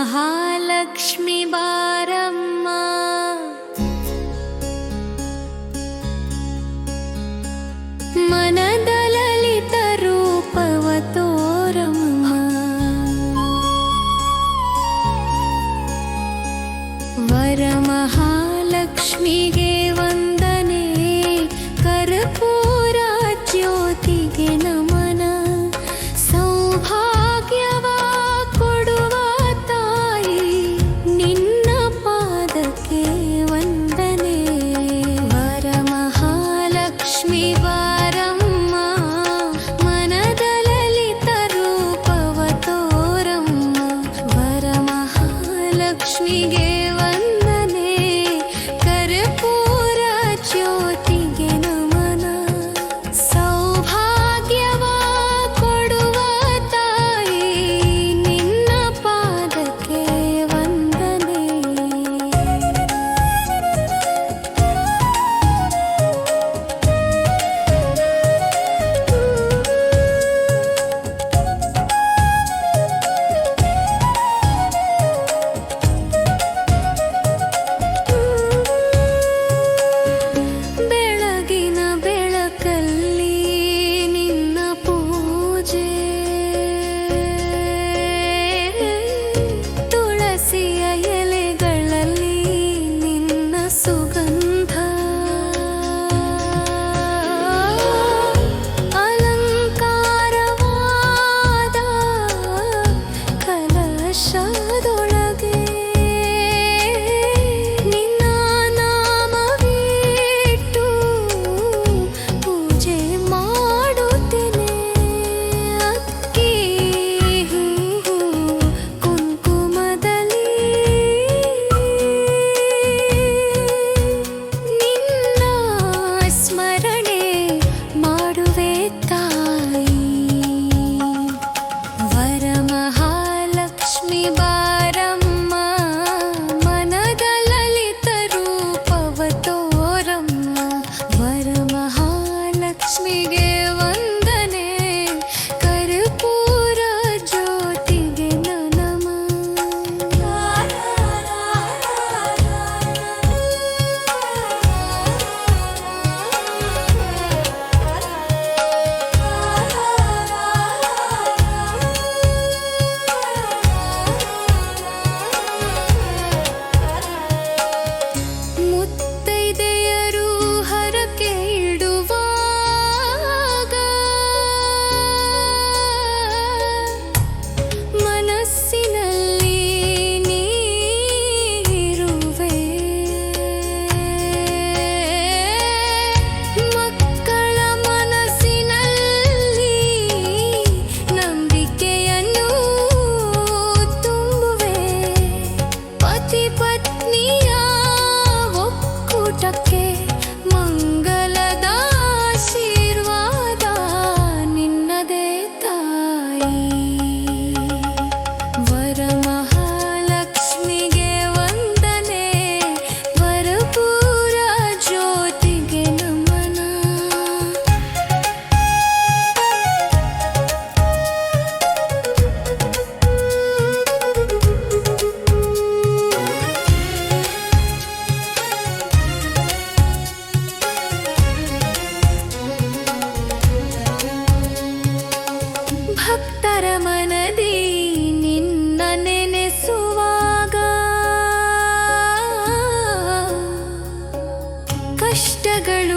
वरमहालक्ष्मी बारम्मा मनद परमहालक्ष्मी देवम् you would be ಕಷ್ಟಗಳು ಕರಗುವ ದೇವಿ